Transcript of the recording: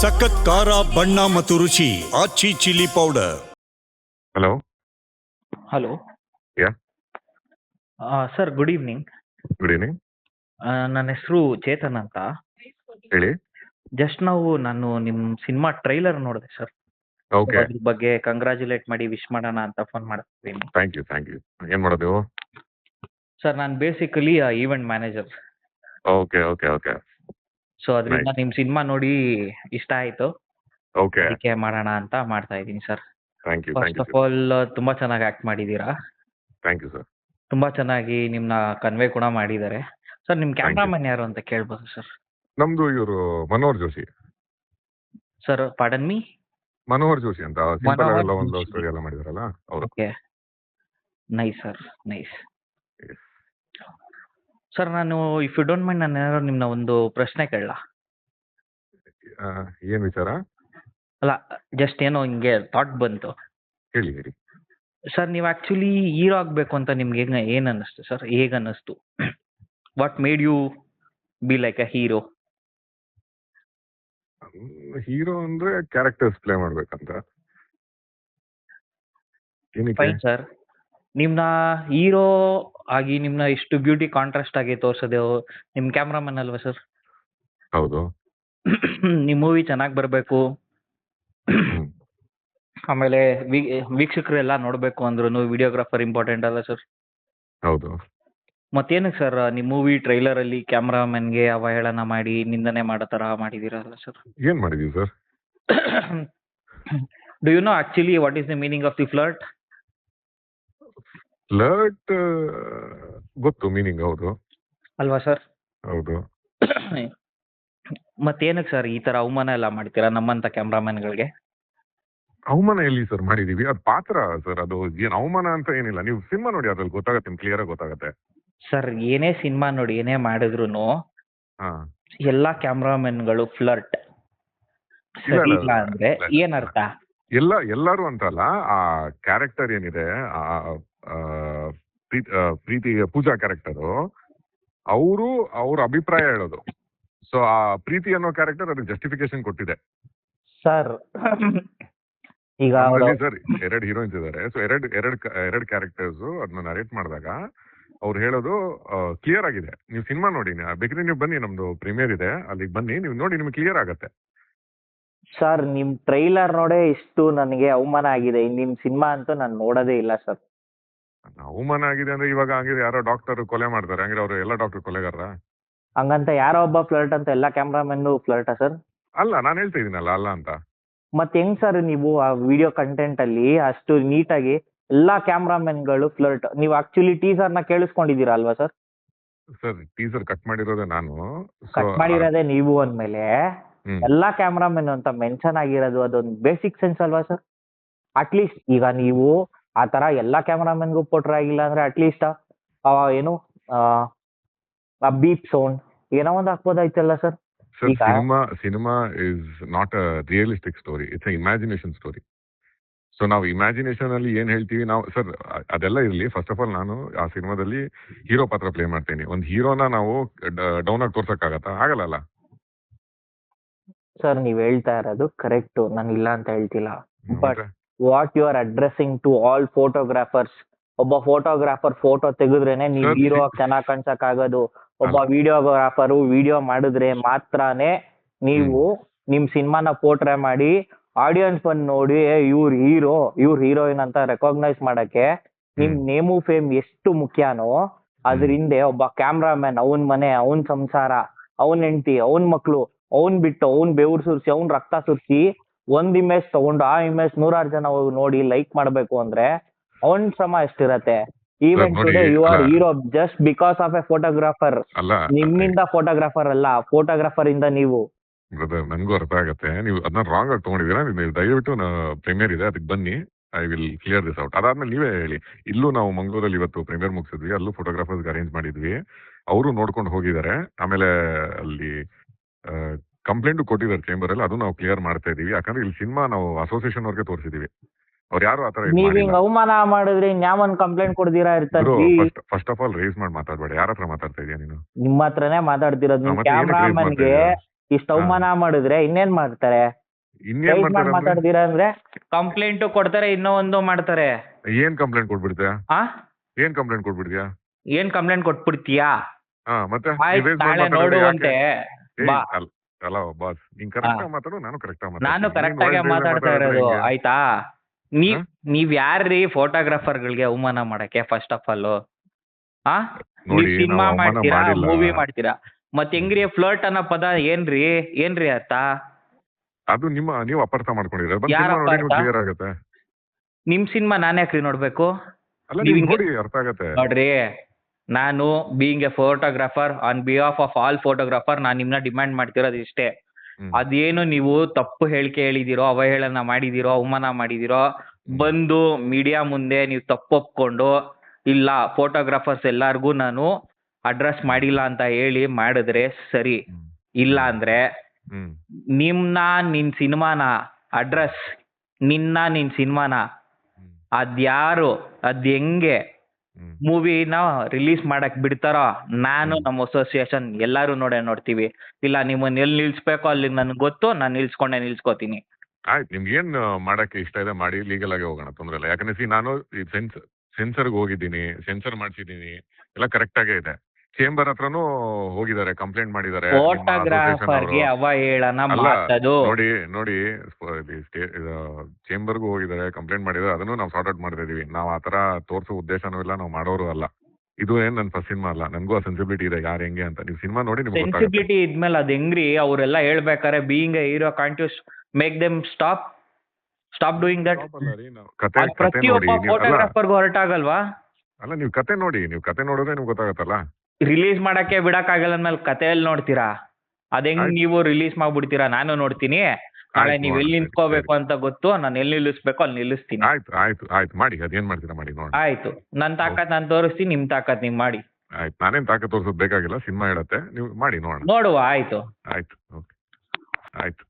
ಸಖತ್ ಖಾರ ಬಣ್ಣ ಮತ್ತು ರುಚಿ Aachi chilli powder. Hello? Hello? Ya sir good evening. Good evening. ನನ್ನ ಹೆಸರು ಚೇತನ್ ಅಂತ. ಹೇಳಿ. ಜಸ್ಟ್ ನಾವು ನಾನು ನಿಮ್ಮ ಸಿನಿಮಾ ಟ್ರೈಲರ್ ನೋಡಿದೆ ಸರ್. ಓಕೆ ಅದ್ರ ಬಗ್ಗೆ ಕಂಗ್ರಾಚುಲೇಟ್ ಮಾಡಿ ವಿಶ್ ಮಾಡೋಣ ಅಂತ ಫೋನ್ ಮಾಡ್ತೀನಿ ಥ್ಯಾಂಕ್ ಯು ಥ್ಯಾಂಕ್ ಯು ಏನು ಮಾಡೋದು? ಸರ್ ನಾನು basically event manager okay okay okay so ಅದರಿಂದ ನಿಮ್ ಸಿನಿಮಾ ನೋಡಿ ಇಷ್ಟ ಆಯ್ತು. ಓಕೆ ಅದಕ್ಕೆ ಮಾಡೋಣ ಅಂತ ಮಾಡ್ತಾ ಇದ್ದೀನಿ sir. Thank you thank first of all ತುಂಬಾ ಚೆನ್ನಾಗಿ ಆಕ್ಟ್ ಮಾಡಿದ್ದೀರಾ? ಥ್ಯಾಂಕ್ ಯು ಸರ್ ತುಂಬಾ ಚೆನ್ನಾಗಿ ನಿಮ್ನ ಕನ್ವೆ ಕೂಡ ಮಾಡಿದ್ದಾರೆ. ಸರ್ ನಿಮ್. ಕ್ಯಾಮ್ರಾಮನ್ ಯಾರು ಅಂತ ಕೇಳ್ಬೋದು ಸರ್ ನಮ್ದು ಇವರು Manohar Joshi. Sir pardon me Manohar Joshi ಅಂತ. ಸಿಂಪಲ್ ಮನೋಹರ್ ಎಲ್ಲ ಒಂದು ಸ್ಟೋರಿ ಎಲ್ಲ ಮಾಡಿದಾರಲ್ಲ ಅವರು. Okay nice sir nice sir ನಾನು ಇಫ್ ಯು ಡೋಂಟ್ ಮೈಂಡ್ ನಾನು ಏನಾದ್ರು ನಿಮ್ಮನ್ನ ಒಂದು ಪ್ರಶ್ನೆ ಕೇಳಲ್ಲ ಏನು ವಿಚಾರ? ಅಲ್ಲ ಜಸ್ಟ್ ಏನೋ ಹಿಂಗೆ ಥಾಟ್ ಬಂತು. ಹೇಳಿ ಹೇಳಿ. ಸರ್ ನೀವು ಆ್ಯಕ್ಚುಲಿ ಹೀರೋ ಆಗಬೇಕು ಅಂತ ನಿಮ್ಗೆ ಹೆಂಗೆ ಏನು ಅನ್ನಿಸ್ತು ಸರ್? ಹೇಗೆ ಅನ್ನಿಸ್ತು? What made you be like a hero hero ಅಂದ್ರೆ ಕ್ಯಾರೆಕ್ಟರ್ಸ್ ಪ್ಲೇ ಮಾಡ್ಬೇಕಂತ. ಫೈನ್ ಸರ್ ನಿಮ್ಮನ್ನ ಹೀರೋ ಆಗಿ ನಿಮ್ನ ಇಷ್ಟು ಬ್ಯೂಟಿ ಕಾಂಟ್ರಾಸ್ಟ್ ಆಗಿ ತೋರ್ಸೋದು ನಿಮ್ಮ ಕ್ಯಾಮ್ರಾಮನ್ ಅಲ್ವಾ ಸರ್ ಹೌದು. ನಿಮ್ ಮೂವಿ ಚೆನ್ನಾಗಿ ಬರಬೇಕು. ಆಮೇಲೆ ವೀಕ್ಷಕರು ವೀಕ್ಷಕರೆಲ್ಲ ನೋಡಬೇಕು ಅಂದ್ರೂ ವಿಡಿಯೋಗ್ರಾಫರ್ ಇಂಪಾರ್ಟೆಂಟ್ ಅಲ್ಲ ಸರ್ ಹೌದು. ಮತ್ತೇನಕ್ಕೆ ಸರ್ ನಿಮ್ಮ ಮೂವಿ ಟ್ರೈಲರ್ ಅಲ್ಲಿ ಕ್ಯಾಮ್ರಾಮನ್ಗೆ ಅವಹೇಳನ ಮಾಡಿ ನಿಂದನೆ ಮಾಡೋ ತರ ಮಾಡಿದೀರಲ್ಲ ಸರ್ ಏನ್ ಮಾಡಿದೀವಿ sir do you know actually what is the meaning of the flirt flirt ಗೊತ್ತು ಮೀನಿಂಗ್ ಹೌದು. ಅಲ್ವಾ ಸರ್? ಹೌದು. ಮತ್ತೇನಕ್ಕೆ ಸರ್ ಈ ತರ ಅವಮಾನ ಎಲ್ಲ ಮಾಡ್ತೀರಾ ನಮ್ಮಂಥ ಕ್ಯಾಮ್ರಾಮನ್ಗಳಿಗೆ? ಅವಮಾನ ಎಲ್ಲಿ ಸರ್ ಮಾಡಿದೀವಿ? ಅದು ಪಾತ್ರ ಸರ್ ಅದು ಏನ್ ಅವಮಾನ ಅಂತ ಏನಿಲ್ಲ. ನೀವು ಸಿನಿಮಾ ನೋಡಿ ಅದ್ರಲ್ಲಿ ಗೊತ್ತಾಗತ್ತೆ ಕ್ಲಿಯರ್ ಆಗಿ ಗೊತ್ತಾಗತ್ತೆ. ಸರ್ ಏನೇ ಸಿನಿಮಾ ನೋಡಿ ಏನೇ ಮಾಡಿದ್ರು ಹಾ. ಎಲ್ಲ ಕ್ಯಾಮ್ರಾಮನ್ಗಳು ಫ್ಲರ್ಟ್ ಸರಿ ಇಲ್ಲ, ಇಲ್ಲ ಅಂದ್ರೆ. ಏನರ್ಥ? ಎಲ್ಲ ಎಲ್ಲರೂ ಅಂತಲ್ಲ ಆ ಕ್ಯಾರೆಕ್ಟರ್ ಏನಿದೆ ಆ, ಪ್ರೀತ್- ಪೂಜಾ ಕ್ಯಾರೆಕ್ಟರ್ ಅವರು ಅವ್ರ ಅಭಿಪ್ರಾಯ ಹೇಳೋದು. ಸೊ ಆ ಪ್ರೀತಿ ಅನ್ನೋ ಕ್ಯಾರೆಕ್ಟರ್ ಅದಕ್ಕೆ ಜಸ್ಟಿಫಿಕೇಶನ್ ಕೊಟ್ಟಿದೆ. ಸರ್ ಈಗ ಸರ್ ಎರಡು ಹೀರೋಯಿನ್ಸ್ ಇದಾರೆ. ಸೊ ಎರಡು ಎರಡು ಎರಡು ಕ್ಯಾರೆಕ್ಟರ್ಸ್ ಅದನ್ನ ನರೇಟ್ ಮಾಡಿದಾಗ ಅವ್ರು ಹೇಳೋದು ಕ್ಲಿಯರ್ ಆಗಿದೆ. ನೀವು ಸಿನಿಮಾ ನೋಡಿ ಬೇಕ್ರಿ ನೀವು ಬನ್ನಿ ನಮ್ದು ಪ್ರೀಮಿಯರ್ ಇದೆ. ಅಲ್ಲಿಗೆ ಬನ್ನಿ ನೀವು ನೋಡಿ ನಿಮ್ಗೆ ಕ್ಲಿಯರ್ ಆಗತ್ತೆ. ಸರ್ ನಿಮ್ ಟ್ರೈಲರ್ ನೋಡೇ ಇಷ್ಟು ನನಗೆ ಅವಮಾನ ಆಗಿದೆ. ನಿಮ್ ಸಿನಿಮಾ ಅಂತೂ ನಾನು ನೋಡೋದೇ ಇಲ್ಲ ಸರ್ ಅವಮಾನ ಆಗಿದೆ ಅಂದ್ರೆ ಇವಾಗ ಹಂಗಿದ್ರೆ ಯಾರೋ ಡಾಕ್ಟರ್ ಕೊಲೆ ಮಾಡ್ತಾರೆ. ಹಂಗಿದ್ರೆ ಅವ್ರು ಎಲ್ಲ ಡಾಕ್ಟರ್ ಕೊಲೆಗಾರ ಹಂಗಂತ ಯಾರೋ ಒಬ್ಬ ಫ್ಲರ್ಟ್ ಅಂತ ಎಲ್ಲ ಕ್ಯಾಮ್ರಾಮನ್ ಫ್ಲರ್ಟಾ ಸರ್? ಅಲ್ಲ ನಾನು ಹೇಳ್ತಾ ಇದೀನಲ್ಲ ಅಲ್ಲ ಅಂತ. ಮತ್ತೆ ಹೆಂಗ್ ಸರ್ ನೀವು ಆ ವಿಡಿಯೋ ಕಂಟೆಂಟ್ ಅಲ್ಲಿ ಅಷ್ಟು ನೀಟಾಗಿ ಎಲ್ಲಾ ಕ್ಯಾಮ್ರಾಮನ್ಗಳು ಫ್ಲರ್ಟ್ ನೀವು ಆಕ್ಚುಲಿ ಟೀಸರ್ನ ಕೇಳಿಸ್ಕೊಂಡಿದ್ದೀರಾ ಅಲ್ವಾ ಸರ್? ಸರ್ ಟೀಸರ್ ಕಟ್ ಮಾಡಿರೋದೇ ನಾನು. ಕಟ್ ಮಾಡಿರೋದೇ ನೀವು ಅಂದ್ಮೇಲೆ ಎಲ್ಲಾ ಎಲ್ಲಾ ಕ್ಯಾಮ್ರಾಮನ್ ಅಂತ ಮೆನ್ಷನ್ ಆಗಿರೋದು ಅದೊಂದು ಬೇಸಿಕ್ ಸೆನ್ಸ್ ಅಲ್ವಾ ಸರ್? ಅಟ್ಲೀಸ್ಟ್ ಈಗ ನೀವು ಆ ತರ ಎಲ್ಲಾ ಕ್ಯಾಮರಾಮನ್ಗೂ ಕೊಟ್ರೆ ಆಗಿಲ್ಲ ಅಂದ್ರೆ ಅಟ್ಲೀಸ್ಟ್ ಏನು ಆ ಬೀಪ್ ಸೌಂಡ್ ಏನೋ ಒಂದ್ ಹಾಕ್ಬೋದಾಯ್ತಲ್ಲ sir cinema cinema is not a realistic story it's a imagination story so ನಾವು ಇಮ್ಯಾಜಿನೇಷನ್ ಅಲ್ಲಿ ಏನ್ ಹೇಳ್ತೀವಿ ನಾವು ಸರ್ ಅದೆಲ್ಲ ಇರಲಿ. ಫಸ್ಟ್ ಆಫ್ ಆಲ್ ನಾನು ಆ ಸಿನಿಮಾದಲ್ಲಿ ಹೀರೋ ಪಾತ್ರ ಪ್ಲೇ ಮಾಡ್ತೇನೆ. ಒಂದು ಹೀರೋನ ನಾವು ಡೌನ್ ಆಗಿ ತೋರ್ಸಕ್ಕಾಗತ್ತಾ? ಆಗಲ್ಲ ಸರ್ ನೀವ್ ಹೇಳ್ತಾ ಇರೋದು ಕರೆಕ್ಟ್ ನಾನು ಇಲ್ಲ ಅಂತ ಹೇಳ್ತಿಲ್ಲ. ಮತ್ತೆ? What you are addressing to all photographers ಒಬ್ಬ ಫೋಟೋಗ್ರಾಫರ್ ಫೋಟೋ ತೆಗೆದ್ರೇನೆ ನೀವು ಹೀರೋ ಚೆನ್ನಾಗಿ ಚೆನ್ನಾಗ್ ಕಾಣ್ಸಕ್ ಆಗೋದು ಒಬ್ಬ ವಿಡಿಯೋಗ್ರಾಫರು ವಿಡಿಯೋ ಮಾಡಿದ್ರೆ ಮಾತ್ರನೇ ನೀವು ನಿಮ್ ಸಿನಿಮಾನ ಪೋಟ್ರೆ ಮಾಡಿ ಆಡಿಯನ್ಸ್ ಬಂದು ನೋಡಿ ಇವ್ರ ಹೀರೋ ಇವ್ರ ಹೀರೋಯಿನ್ ಅಂತ ರೆಕಾಗ್ನೈಸ್ ಮಾಡಕ್ಕೆ ನಿಮ್. ನೇಮು ಫೇಮ್ ಎಷ್ಟು ಮುಖ್ಯನೋ ಅದ್ರ ಹಿಂದೆ ಒಬ್ಬ ಕ್ಯಾಮ್ರಾಮನ್ ಅವನ್ ಮನೆ ಅವನ್ ಸಂಸಾರ ಅವನ್ ಹೆಂಡತಿ ಅವನ್ ಮಕ್ಳು ಅವನ್ ಬಿಟ್ಟು ಅವನ್ ಬೆವ್ರು ಸುರ್ಸಿ ಅವನ್ ರಕ್ತ ಸುರ್ಸಿ ಒಂದ್ ಇಮೇಜ್ ತಗೊಂಡು ಆ ಇಮೇಜ್ ನೂರಾರು ಜನ ಹೋಗಿ ನೋಡಿ ಲೈಕ್ ಮಾಡ್ಬೇಕು ಅಂದ್ರೆ ಅವನ್ ಶ್ರಮ ಎಷ್ಟಿರತ್ತೆ? ಈವನ್ ನೋಡಿ, ಟುಡೇ ಯು ಆರ್ ಅಲ್ಲ. Hero just because of a photographer ಅಲ್ಲ ನಿಮ್ಮಿಂದ ಫೋಟೋಗ್ರಾಫರ್ ಅಲ್ಲ ಫೋಟೋಗ್ರಾಫರ್ ಇಂದ ನೀವು. ಬ್ರದರ್ ನಂಗೂ ಅರ್ಥ ಆಗತ್ತೆ. ನೀವು ಅದನ್ನ ರಾಂಗ್ ಆಗಿ ತಗೊಂಡಿದೀರಾ ನೀವು ದಯವಿಟ್ಟು ಪ್ರೀಮಿಯರ್ ಇದೆ ಅದಕ್ಕೆ ಬನ್ನಿ. I will clear this out ಅದಾದ್ಮೇಲೆ ನೀವೇ ಹೇಳಿ. ಇಲ್ಲೂ ನಾವು ಮಂಗಳೂರಲ್ಲಿ ಇವತ್ತು ಪ್ರೀಮಿಯರ್ ಮುಗಿಸಿದ್ವಿ ಅಲ್ಲೂ ಫೋಟೋಗ್ರಾಫರ್ಸ್ ಅರೇಂಜ್ ಮಾಡಿದ್ವಿ. ಅವರು ನೋಡ್ಕೊಂಡು ಹೋಗಿದ್ದಾರೆ. ಆಮೇಲೆ ಅಲ್ಲಿ ಕಂಪ್ಲೇಂಟ್ ಕೊಟ್ಟಿದ್ದಾರೆ ಚೇಂಬರ್ ಅಲ್ಲಿ ಅದು ನಾವು ಕ್ಲಿಯರ್ ಮಾಡ್ತಾ ಇದೀವಿ ಯಾಕಂದ್ರೆ ಇಲ್ಲಿ ಸಿನಿಮಾ ನಾವು ಅಸೋಸಿಯೇಷನ್ ಅವ್ರಿಗೆ ತೋರಿಸಿದೀವಿ ಅವ್ರು ಯಾರು ಆತರ ನೀವ್ ಹಿಂಗ್ ಅವಮಾನ ಮಾಡಿದ್ರೆ ನ್ಯಾಮನ್ ಕಂಪ್ಲೇಂಟ್ ಕೊಡ್ದಿರಾ ಇರ್ತಾರೆ first first of all race ಮಾಡಿ ಮಾತಾಡ್ಬೇಡ. ಯಾರ ಹತ್ರ ಮಾತಾಡ್ತಾ ಇದೀಯ ನೀನು? ನಿಮ್ಮ ಹತ್ರನೇ ಮಾತಾಡ್ತಿರೋದು. ನಿಮ್ ಮತ್ತೆ ಏನಕ್ಕೆ raise ಕ್ಯಾಮ್ರಾಮನ್ಗೆ ಇಷ್ಟ ಅವಮಾನ ಮಾಡಿದ್ರೆ ಇನ್ನೇನ್ ಮಾಡ್ತಾರೆ? ಇನ್ನೇನ್ ಮಾಡ್ತಾರೆ ಅಂದ್ರೆ? ಮಾತಾಡ್ತೀರಾ ಅಂದ್ರೆ? ಕಂಪ್ಲೇಂಟ್ ಕೊಡ್ತಾರೆ ಇನ್ನೂ ಒಂದು ಮಾಡ್ತಾರೆ. ಏನ್ ಕಂಪ್ಲೇಂಟ್ ಕೊಟ್ಬಿಡ್ತೀಯ ಆ? ಏನ್ ಕಂಪ್ಲೇಂಟ್ ಕೊಟ್ಬಿಡ್ತೀಯ? ಏನ್ ಕಂಪ್ಲೇಂಟ್ ಕೊಟ್ಬಿಡ್ತೀಯಾ? ಹಾ ಮತ್ತೆ ಆಯ್ತು ನೀವ್ ನಾಳೆ ಮಾತಾಡೋದು ನೋಡುವಂತೆ. ಏಯ್, ಬಾ. ಅಲ್ಲ ಬಾಸ್. ನೀನ್ ಕರೆಕ್ಟ್ ಆಗಿ ಮಾತಾಡು ನಾನು ಕರೆಕ್ಟ್ ಆಗಿ ನಾನು. ಕರೆಕ್ಟ್ ಆಗಿ ಮಾತಾಡ್ತಾ ಇರೋದು ಆಯ್ತಾ? ನೀವ್? ನೀವ್ ಯಾರ್ರೀ ಫೋಟೋಗ್ರಾಫರ್ಗಳಿಗೆ ಅವಮಾನ ಮಾಡಕ್ಕೆ ಫಸ್ಟ್ ಆಫ್ ಆಲ್ ಆ? ನೀವ್ ಸಿನಿಮಾ ಮಾಡ್ತೀರಾ ಮೂವಿ ಮಾಡ್ತೀರಾ? ಮತ್ ಹೆಂಗ್ರಿ ಫ್ಲರ್ಟ್ ಅನ್ನೋ ಪದ ಏನ್ರಿ? ಏನ್ರಿ ಅರ್ಥ? ಅದು ನಿಮ್ಮ ನೀವು ಅಪಾರ್ಥ ಮಾಡ್ಕೊಂಡಿರೋ ಕ್ಲಿಯರ್ ಆಗತ್ತೆ. ನಿಮ್ ಸಿನಿಮಾ ನಾನ್ ಯಾಕ್ರಿ ನೋಡ್ಬೇಕು? ನೋಡ್ರಿ. ನಾನು being a photographer on behalf of all photographer ನಾನು ನಿಮ್ನ ಡಿಮ್ಯಾಂಡ್ ಮಾಡ್ತಿರೋದು ಇಷ್ಟೇ. ಅದೇನು ನೀವು ತಪ್ಪು ಹೇಳಿಕೆ ಹೇಳಿದಿರೋ ಅವಹೇಳನ ಮಾಡಿದಿರೋ ಅವಮಾನ ಮಾಡಿದಿರೋ ಬಂದು ಮೀಡಿಯಾ ಮುಂದೆ ನೀವು ತಪ್ಪು ಒಪ್ಕೊಂಡು ಇಲ್ಲ ಫೋಟೋಗ್ರಾಫರ್ಸ್ ಎಲ್ಲಾರ್ಗೂ ನಾನು ಅಡ್ರೆಸ್ ಮಾಡಿಲ್ಲ ಅಂತ ಹೇಳಿ ಮಾಡಿದ್ರೆ ಸರಿ. ಇಲ್ಲ ಅಂದ್ರೆ ನಿಮ್ನ ನಿನ್ ಸಿನಿಮಾನ ಅಡ್ರೆಸ್ ನಿನ್ನ ನಿನ್ ಸಿನಿಮಾನ. ಅದ್ಯಾರು ಅದ್ ಹೆಂಗೆ. ಮೂವಿನ ರಿಲೀಸ್ ಮಾಡಕ್ ಬಿಡ್ತಾರೋ? ನಾನು. ನಮ್ಮ ಅಸೋಸಿಯೇಷನ್ ಎಲ್ಲಾರು ನೋಡೇ ನೋಡ್ತೀವಿ. ಇಲ್ಲ ನಿಮ್ಮನ್ನ ಎಲ್ಲಿ ನಿಲ್ಸ್ಬೇಕೋ ಅಲ್ಲಿ ನನ್ಗೆ ಗೊತ್ತು ನಾನು ನಿಲ್ಸ್ಕೊಂಡೆ ನಿಲ್ಸ್ಕೋತೀನಿ. ಆಯ್ತು ನಿಮ್ಗೆ ಏನ್ ಮಾಡಕ್ಕೆ ಇಷ್ಟ ಇದೆ? ಮಾಡಿ ಲೀಗಲ್ ಆಗಿ ಹೋಗೋಣ ತೊಂದ್ರೆ ಇಲ್ಲ. ಯಾಕಂದ್ರೆ ಸಿ ನಾನು ಸೆನ್ಸರ್ ಸೆನ್ಸ್ ಸೆನ್ಸರ್ಗೆ ಹೋಗಿದ್ದೀನಿ ಸೆನ್ಸರ್ ಮಾಡ್ಸಿದ್ದೀನಿ ಎಲ್ಲ ಕರೆಕ್ಟ್ ಆಗೇ ಇದೆ. ಚೇಂಬರ್ ಹತ್ರನೂ ಹೋಗಿದ್ದಾರೆ ಕಂಪ್ಲೇಂಟ್ ಮಾಡಿದ್ದಾರೆ ಫೋಟೋಗ್ರಾಫರ್ಗೆ. ಅವಹೇಳನ ನೋಡಿ ನೋಡಿ ಚೇಂಬರ್ಗೂ ಹೋಗಿದ್ದಾರೆ ಕಂಪ್ಲೇಂಟ್ ಮಾಡಿದ್ದಾರೆ ಅದನ್ನು ನಾವು ಸಾರ್ಟ್ ಔಟ್ ಮಾಡ್ತಾ ಇದೀವಿ. ನಾವು ಆತರ ತೋರಿಸೋ ಉದ್ದೇಶನೂ ಇಲ್ಲ ನಾವು ಮಾಡೋರು ಅಲ್ಲ. ಇದು ಏನ್ ನನ್ ಫಸ್ಟ್ ಸಿನಿಮಾ ಅಲ್ಲ? ನನ್ಗೂ ಆ ಸೆನ್ಸಿಬಿಲಿಟಿ ಇದೆ ಯಾರು ಹೆಂಗೆ ಅಂತ. ನೀವು ಸಿನಿಮಾ ನೋಡಿ ನಿಮ್ಗೆ ಸೆನ್ಸಿಬಿಲಿಟಿ ಇದ್ಮೇಲೆ ಅದ್ ಹೆಂಗ್ರಿ? ಅವರೆಲ್ಲ ಹೇಳ್ಬೇಕಾರೆ being a hero continues make them stop stop doing that ಪ್ರತಿಯೊಬ್ಬ ಅಲ್ಲ. ಫೋಟೋಗ್ರಾಫರ್ಗೂ ಹೊರಟಾಗಲ್ವಾ? ಅಲ್ಲ ನೀವು ಕತೆ ನೋಡಿ ನೀವು ಕತೆ ನೋಡಿದ್ರೆ ನಿಮ್ಗೆ ಗೊತ್ತಾಗತ್ತಲ್ಲ. ರಿಲೀಸ್ ಮಾಡಕ್ಕೆ ಬಿಡಕ್ಕಾಗಲ್ಲ ಅಂದ್ಮೇಲೆ ಕಥೆಯಲ್ಲಿ ನೋಡ್ತೀರಾ? ಅದ್ ಹೆಂಗ್. ನೀವು ರಿಲೀಸ್ ಮಾಡ್ಬಿಡ್ತೀರಾ? ನಾನು ನೋಡ್ತೀನಿ. ನಾಳೆ ಆಯ್ತು, ನೀವ್ ಎಲ್ಲಿ ನಿಂತ್ಕೋಬೇಕು ಅಂತ ಗೊತ್ತು ನಾನು ಎಲ್ಲಿ ನಿಲ್ಲಿಸ್ಬೇಕು ಅಲ್ಲಿ ನಿಲ್ಲಿಸ್ತೀನಿ. ಆಯ್ತು ಆಯ್ತು ಆಯ್ತು. ಮಾಡಿ ಅದೇನ್ ಮಾಡ್ತೀರಾ ಮಾಡಿ ನೋಡಿ ಆಯ್ತು. ನನ್ ತಾಕತ್ ನಾನು ತೋರಿಸ್ತೀನಿ ನಿಮ್ ತಾಕತ್ ನೀವ್ ಮಾಡಿ. ಆಯ್ತು. ನಾನೇನ್ ತಾಕತ್ ತೋರ್ಸೋದ್ ಬೇಕಾಗಿಲ್ಲ ಸಿನಿಮಾ ಹೇಳತ್ತೆ. ನೀವು ಮಾಡಿ ನೋಡೋಣ. ನೋಡುವ ಆಯ್ತು. ಆಯ್ತು ಓಕೆ. ಆಯ್ತು.